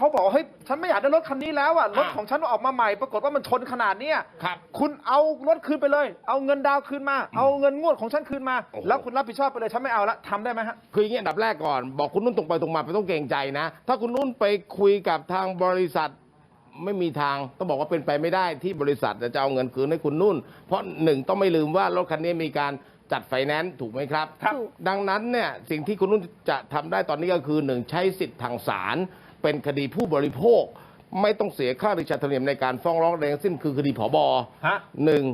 เขาบอกว่าเฮ้ยฉันไม่อยากได้รถคันนี้แล้วอะรถอะของฉันออกมาใหม่ ปรากฏว่ามันชนขนาดเนี้ยครับ คุณเอารถคืนไปเลย เอาเงินดาวน์คืนมา เอาเงินงวดของฉันคืนมา โอ้โห แล้วคุณรับผิดชอบไปเลยฉันไม่เอาละทำได้ไหมฮะ คืออย่างนี้อันดับแรกก่อน บอกคุณนุ่นตรงไปตรงมาไม่ต้องเกรงใจนะ ถ้าคุณนุ่นไปคุยกับทางบริษัทไม่มีทางต้องบอกว่าเป็นไปไม่ได้ที่บริษัทจะเอาเงินคืนให้คุณนุ่น เพราะหนึ่งต้องไม่ลืมว่ารถคันนี้มีการจัดไฟแนนซ์ถูกไหมครับ ครับถูกดังนั้นเนี่ยสิ่งที่คุณนุ่นจะทำได้ตอนนี้ก็คือหนึ่งใช้สิทธิ์ทางศาล เป็นคดีผู้บริโภค ไม่ต้องเสียค่าริชาธรรมเนียมในการฟ้องร้องแรงสิ้นคือคดีผบฮะ หนึ่ง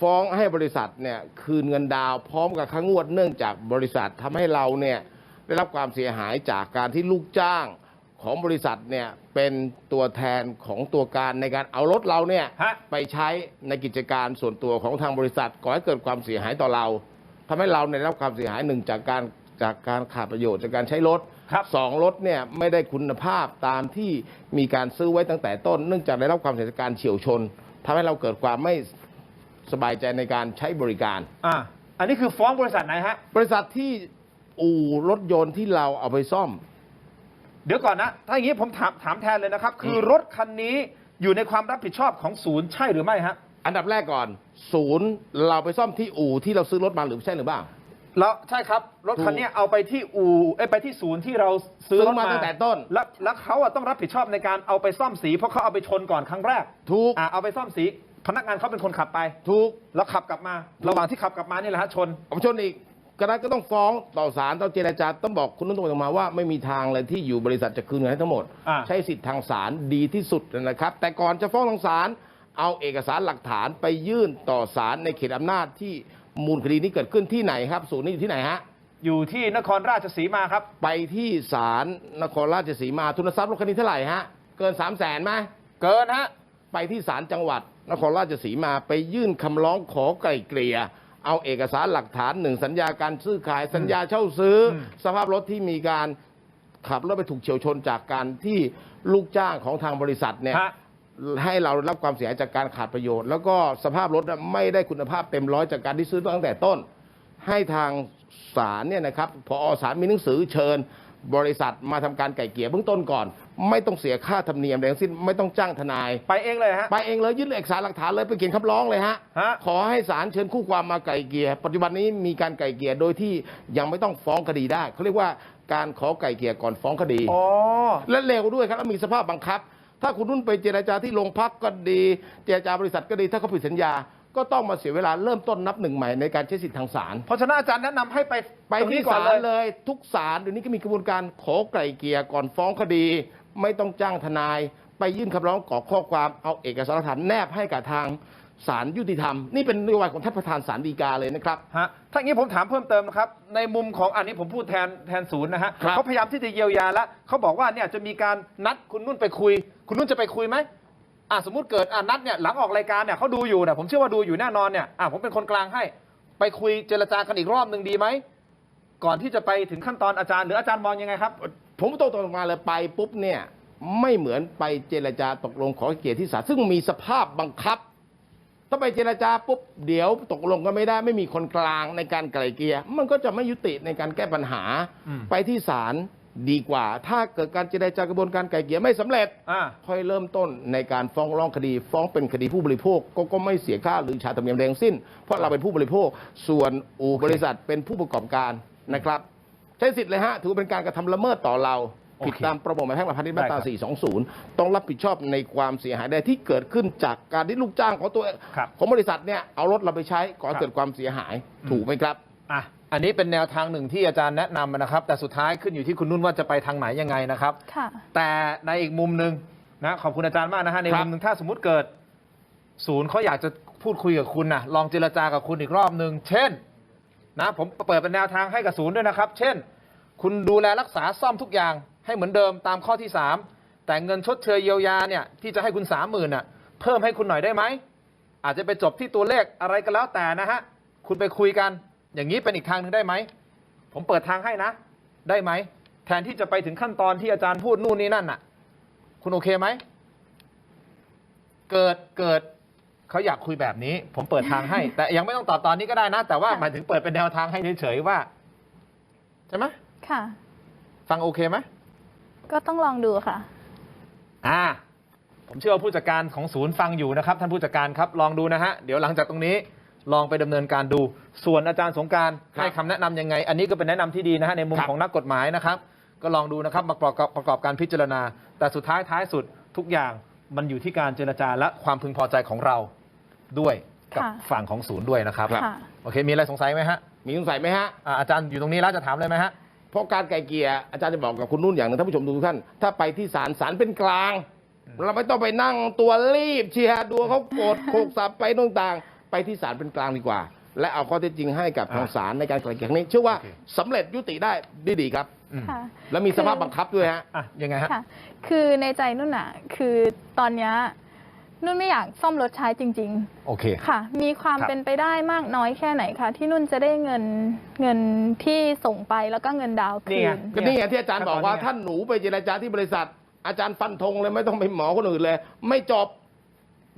ฟ้องให้บริษัทเนี่ยคืนเงินดาวน์พร้อมกับค่างวดเนื่องจากบริษัททำให้เราเนี่ยได้รับความเสียหายจากการที่ลูกจ้างของบริษัทเนี่ยเป็นตัวแทนของตัวการในการเอารถเราเนี่ยฮะ ไปใช้ในกิจการส่วนตัวของทางบริษัทก่อให้เกิดความเสียหายต่อเรา ทำให้เราเนี่ยได้รับความเสียหายหนึ่งจากการจากการขาดประโยชน์จากการใช้รถ ครับสองรถเนี่ยไม่ได้คุณภาพตามที่มีการซื้อไว้ตั้งแต่ต้น เนื่องจากได้รับความเสียหายจากการเฉียวชนทำให้เราเกิดความไม่สบายใจในการใช้บริการ อ่าอันนี้คือฟ้องบริษัทไหนฮะ บริษัทที่อู่รถยนต์ที่เราเอาไปซ่อม เดี๋ยวก่อนนะ ถ้าอย่างนี้ผมถามถามแทนเลยนะครับ คือรถคันนี้อยู่ในความรับผิดชอบของศูนย์ใช่หรือไม่ฮะ อันดับแรกก่อน ศูนย์เราไปซ่อมที่อู่ที่เราซื้อรถมาหรือใช่หรือเปล่า แล้วใช่ครับรถคันนี้เอาไปที่อู่เอ้ยไปที่ศูนย์ที่เราซื้อซื้อรถมามาตั้งแต่ต้น แล้วแล้วเขาอะต้องรับผิดชอบในการเอาไปซ่อมสี เพราะเขาเอาไปชนก่อนครั้งแรกถูก อ่าเอาไปซ่อมสีพนักงานเขาเป็นคนขับไป ถูกแล้วขับกลับมา ระหว่างที่ขับกลับมานี่แหละฮะชน เอาไปชนอีกก็นั้นก็ต้องฟ้องต่อศาลต้องเจรจาต้องบอกคุณนุ่นตรงไปตรงมาว่าไม่มีทางเลยที่อยู่บริษัทจะคืนเงินให้ทั้งหมด อ่า ใช้สิทธิ์ทางศาลดีที่สุดนะครับ แต่ก่อนจะฟ้องทางศาลเอาเอกสารหลักฐานไปยื่นต่อศาลในเขตอำนาจที่ มูลคดีนี้เกิดขึ้นที่ไหนครับศูนย์นี้อยู่ที่ไหนฮะอยู่ที่นครราชสีมาครับ ไปที่ศาลนครราชสีมาทุนทรัพย์รถคันนี้เท่าไหร่ฮะเกิน3 0 0แสนไหมเกินฮะไปที่ศาลจังหวัด นครราชสีมาไปยื่นคำร้องขอไกล่เกลี่ยเอาเอกสารหลักฐานหนึ่งสัญญาการซื้อขายสัญญาเช่าซื้ออมสภาพรถที่มีการขับรถไปถูกเฉียวชนจากการที่ลูกจ้างของทางบริษัทเนี่ยฮะ ให้เราได้รับความเสียหายจากการขาดประโยชน์ แล้วก็สภาพรถน่ะไม่ได้คุณภาพเต็มร้อยจากการที่ซื้อตั้งแต่ต้น ให้ทางศาลเนี่ยนะครับพอศาลมีหนังสือเชิญ บริษัทมาทำการไก่เกลี่ยเบื้องต้นก่อน ไม่ต้องเสียค่าธรรมเนียมแดงสิ้นไม่ต้องจ้างทนาย ไปเองเลยฮะไปเองเลยยื่นเอกสารหลักฐานเลยไปเขียนคำร้องเลยฮะฮะขอให้ศาลเชิญคู่ความมาไก่เกลี่ยปัจจุบันนี้มีการไก่เกลี่ยโดยที่ยังไม่ต้องฟ้องคดีได้เขาเรียกว่าการขอไก่เกลี่ยก่อนฟ้องคดีอ๋อและเร็วด้วยครับแล้วมีสภาพบังคับ ถ้าคุณนุ่นไปเจรจาที่โรงพักก็ดี เจรจาบริษัทก็ดี ถ้าเขาผิดสัญญา ก็ต้องมาเสียเวลาเริ่มต้นนับหนึ่งใหม่ในการใช้สิทธิทางศาล เพราะฉะนั้นอาจารย์แนะนำให้ไปไปตรงที่นี้ก่อนศาลเลยเลย ทุกศาลเดี๋ยวนี้ก็มีกระบวนการขอไกล่เกลี่ยก่อนฟ้องคดี ไม่ต้องจ้างทนาย ไปยื่นคำร้องขอข้อความเอาเอกสารหลักฐานแนบให้กับทาง ศาลยุติธรรม นี่เป็นนโยบายของท่านประธานศาลฎีกาเลยนะครับ ฮะถ้าอย่างนี้ผมถามเพิ่มเติมนะครับ ในมุมของอันนี้ผมพูดแทนแทนศูนย์นะฮะครับเขาพยายามที่จะเยียวยาแล้วเขาบอกว่าเนี่ยจะมีการนัดคุณนุ่นไปคุย คุณนุ่นจะไปคุยไหมอ่าสมมติเกิดอ่านัดเนี่ยหลังออกรายการเนี่ยเขาดูอยู่เนี่ยผมเชื่อว่าดูอยู่แน่นอนเนี่ยอ่าผมเป็นคนกลางให้ ไปคุยเจรจากันอีกรอบหนึ่งดีไหมก่อนที่จะไปถึงขั้นตอนอาจารย์หรืออาจารย์มองยังไงครับ ผมตรงตรงมาเลยไปปุ๊บเนี่ยไม่เหมือนไปเจรจาตกลงขอเกียรติที่ศาลซึ่งมีสภาพบังคับ ถ้าไปเจรจาปุ๊บเดี๋ยวตกลงกันไม่ได้ไม่มีคนกลางในการไกล่เกลี่ยมันก็จะไม่ยุติในการแก้ปัญหา อืม ไปที่ศาลดีกว่า ถ้าเกิดการเจรจากระบวนการไกล่เกลี่ยไม่สำเร็จ อ่า ค่อยเริ่มต้นในการฟ้องร้องคดีฟ้องเป็นคดีผู้บริโภคก็ก็ไม่เสียค่าหรือชาธรรมเนียมแดงสิ้น เพราะเราเป็นผู้บริโภคส่วนอู่บริษัทเป็นผู้ประกอบการนะครับ ใช้สิทธิ์เลยฮะถือเป็นการกระทำละเมิดต่อเราโอเค ผิดตามประมวลกฎหมายแพ่งและพาณิชย์มาตราได้ครับ420 ต้องรับผิดชอบในความเสียหายใดที่เกิดขึ้นจากการที่ลูกจ้างของตัวครับของบริษัทเนี่ยเอารถเราไปใช้ก่อให้ครับ เกิดความเสียหายอืมถูกไหมครับ อะอันนี้เป็นแนวทางหนึ่งที่อาจารย์แนะนำนะครับ แต่สุดท้ายขึ้นอยู่ที่คุณนุ่นว่าจะไปทางไหนยังไงนะครับ ค่ะ แต่ในอีกมุมหนึ่งนะขอบคุณอาจารย์มากนะฮะในครับมุมหนึ่งถ้าสมมติเกิด ศูนย์เขาอยากจะพูดคุยกับคุณนะลองเจรจากับคุณอีกรอบหนึ่งเช่น นะ ผมเปิดเป็นแนวทางให้กับศูนย์ด้วยนะครับ เช่น คุณดูแลรักษาซ่อมทุกอย่าง ให้เหมือนเดิมตามข้อที่ 3 แต่เงินชดเชยเยียวยาเนี่ยที่จะให้คุณสามหมื่นน่ะเพิ่มให้คุณหน่อยได้ไหม อาจจะไปจบที่ตัวเลขอะไรก็แล้วแต่นะฮะ คุณไปคุยกัน อย่างนี้เป็นอีกทางหนึ่งได้ไหม ผมเปิดทางให้นะ ได้ไหม แทนที่จะไปถึงขั้นตอนที่อาจารย์พูดนู่นนี่นั่นน่ะ คุณโอเคไหม เกิดเกิดเขาอยากคุยแบบนี้ ผมเปิดทางให้ แต่ยังไม่ต้องตอบตอนนี้ก็ได้นะ แต่ว่าค่ะหมายถึงเปิดเป็นแนวทางให้เฉยๆว่า ใช่ไหมค่ะ ฟังโอเคไหม ก็ต้องลองดูค่ะ อ่า ผมเชื่อว่าผู้จัดการของศูนย์ฟังอยู่นะครับ ท่านผู้จัดการครับลองดูนะฮะ เดี๋ยวหลังจากตรงนี้ลองไปดำเนินการดู ส่วนอาจารย์สงกรารครับให้คำแนะนำยังไง อันนี้ก็เป็นแนะนำที่ดีนะฮะในมุมครับของนักกฎหมายนะครับ ก็ลองดูนะครับมาประกอบประกอบการพิจารณา แต่สุดท้ายท้ายสุดทุกอย่างมันอยู่ที่การเจรจาและความพึงพอใจของเราด้วยกับค่ะฝั่งของศูนย์ด้วยนะครับครับค่ะโอเค มีอะไรสงสัยไหมฮะ มีสงสัยไหมฮะอ่าอาจารย์อยู่ตรงนี้แล้วจะถามเลยไหมฮะ เพราะการไกลเกลี่ยอาจารย์จะบอกกับคุณนุ่นอย่างหนึงท่านผู้ชมทุกท่าน ถ้าไปที่ศาลศาลเป็นกลาง เราไม่ต้องไปนั่งตัวรีบเชียร์ดูเขาโกรธโขกสับไปนู่นต่าง ไปที่ศาลเป็นกลางดีกว่า และเอาข้อเท็จจริงให้กับทางศาลในการไกลเกลี่ยครั้งนี้เชื่อว่าโอเคสำเร็จยุติได้ดีดีครับอืมค่ะ และมีสภาพบังคับด้วยฮะ อะยังไงฮะ ค่ะ คือในใจนุ่นอะ คือตอนเนี้ย นุ่นไม่อยากซ่อมรถใช้จริง โอเค ๆ ค่ะ มีความครับ เป็นไปได้มากน้อยแค่ไหนคะที่นุ่นจะได้เงินเงินที่ส่งไปแล้วก็เงินดาวน์นี่คืไง น ก็นี่ไงที่อาจารย์บอกว่าขั้นตอนนี้ไงท่านหนูไปเจรจาที่บริษัท อาจารย์ฟันธงเลยไม่ต้องไปหมอคนอื่นเลย ไม่จบ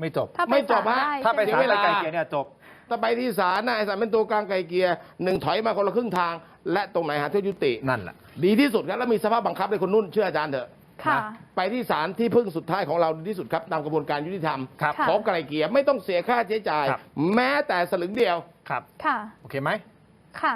ไม่จบ ถ้าไปไม่จบศาลฮะ ได้ถ้าไปใช่ศาหลมไปคะไกลเกลี่ยเนี่ยจบ ถ้าไปที่ศาลนะไอ้ศาลเป็นตัวกลางไกลเกลี่ยหนึ่งถอยมาคนละครึ่งทาง และตรงไหนหาที่ยุติ นั่นแหละ ดีที่สุดครับแล้วมีสภาพบังคับเลยคนนุ่นเชื่ออาจารย์เถอะ ค่ะไปที่ศาลที่พึ่งสุดท้ายของเราดีที่สุดครับตามกระบวนการยุติธรรมครับค่ะขอไกลเกลี่ยไม่ต้องเสียค่าใช้จ่าย ครับ แม้แต่สลึงเดียว ครับ ค่ะ โอเคไหม ค่ะ